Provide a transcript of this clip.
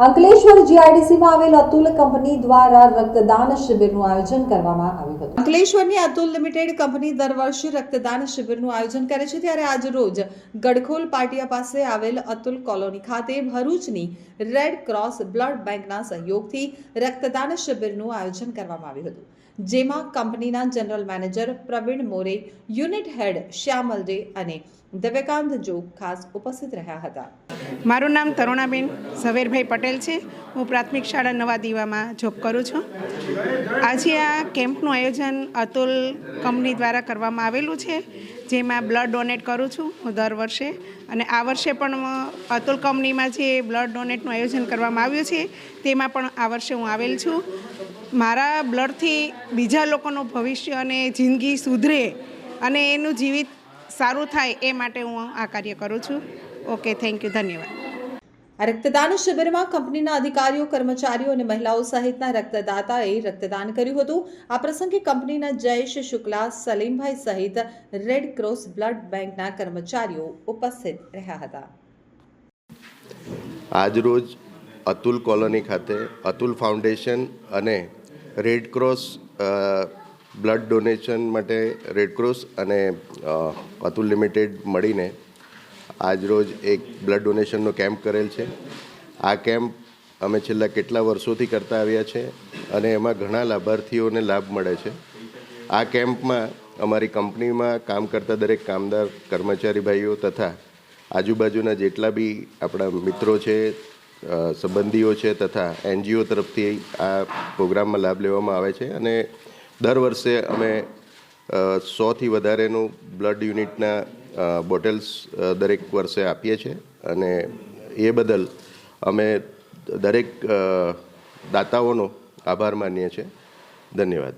અંકલેશ્વર જીઆઈડીસીમાં આવેલ અતુલ કંપની દ્વારા રક્તદાન શિબિરનું આયોજન કરવામાં આવ્યું હતું. અંકલેશ્વરની અતુલ લિમિટેડ કંપની દર વર્ષે રક્તદાન શિબિરનું આયોજન કરે છે ત્યારે આજ રોજ ગડખોલ પાટિયા પાસે આવેલ અતુલ કોલોની ખાતે ભરૂચની રેડ ક્રોસ બ્લડ બેંકના સહયોગથી રક્તદાન શિબિરનું આયોજન કરવામાં આવ્યું હતું. જેમાં કંપનીના general manager Praveen More unit head Shyamal De અને દિવ્યકાંત જોગ ખાસ ઉપસ્થિત રહ્યા હતા. મારું નામ તરુણાબેન ઝવેરભાઈ પટેલ છે. હું પ્રાથમિક શાળા નવા દીવામાં જોબ કરું છું. આજે આ કેમ્પનું આયોજન અતુલ કંપની દ્વારા કરવામાં આવેલું છે, જેમાં બ્લડ ડોનેટ કરું છું હું દર વર્ષે. અને આ વર્ષે પણ અતુલ કંપનીમાં જે બ્લડ ડોનેટનું આયોજન કરવામાં આવ્યું છે, તેમાં પણ આ વર્ષે હું આવેલ છું. મારા બ્લડથી બીજા લોકોનું ભવિષ્ય અને જિંદગી સુધરે અને એનું જીવિત સારું થાય એ માટે હું આ કાર્ય કરું છું. ઓકે, થેન્ક યુ, ધન્યવાદ. આ રક્તદાન શિબિરમાં કંપનીના અધિકારીઓ, કર્મચારીઓ અને મહિલાઓ સહિતના રક્તદાતાએ રક્તદાન કર્યું હતું. આ પ્રસંગે કંપનીના જયેશ શુક્લા, સલીમભાઈ સહિત રેડ ક્રોસ બ્લડ બેંકના કર્મચારીઓ ઉપસ્થિત રહ્યા હતા. આજરોજ અતુલ કોલોની ખાતે અતુલ ફાઉન્ડેશન અને રેડ ક્રોસ બ્લડ ડોનેશન માટે રેડ ક્રોસ અને અતુલ લિમિટેડ મળીને આજરોજ એક બ્લડ ડોનેશનનો કેમ્પ કરેલ છે. આ કેમ્પ અમે છેલ્લા કેટલા વર્ષોથી કરતા આવ્યા છે અને એમાં ઘણા લાભાર્થીઓને લાભ મળે છે. આ કેમ્પમાં અમારી કંપનીમાં કામ કરતા દરેક કામદાર, કર્મચારી ભાઈઓ તથા આજુબાજુના જેટલા બી આપણા મિત્રો છે સંબંધીઓ છે તથા એનજીઓ તરફથી આ પ્રોગ્રામમાં લાભ લેવામાં આવે છે અને દર વર્ષે અમે સોથી વધારેનું બ્લડ યુનિટના બોટલ્સ દરેક વર્ષે આપીએ છીએ અને એ બદલ અમે દરેક દાતાઓનો આભાર માનીએ છીએ. ધન્યવાદ.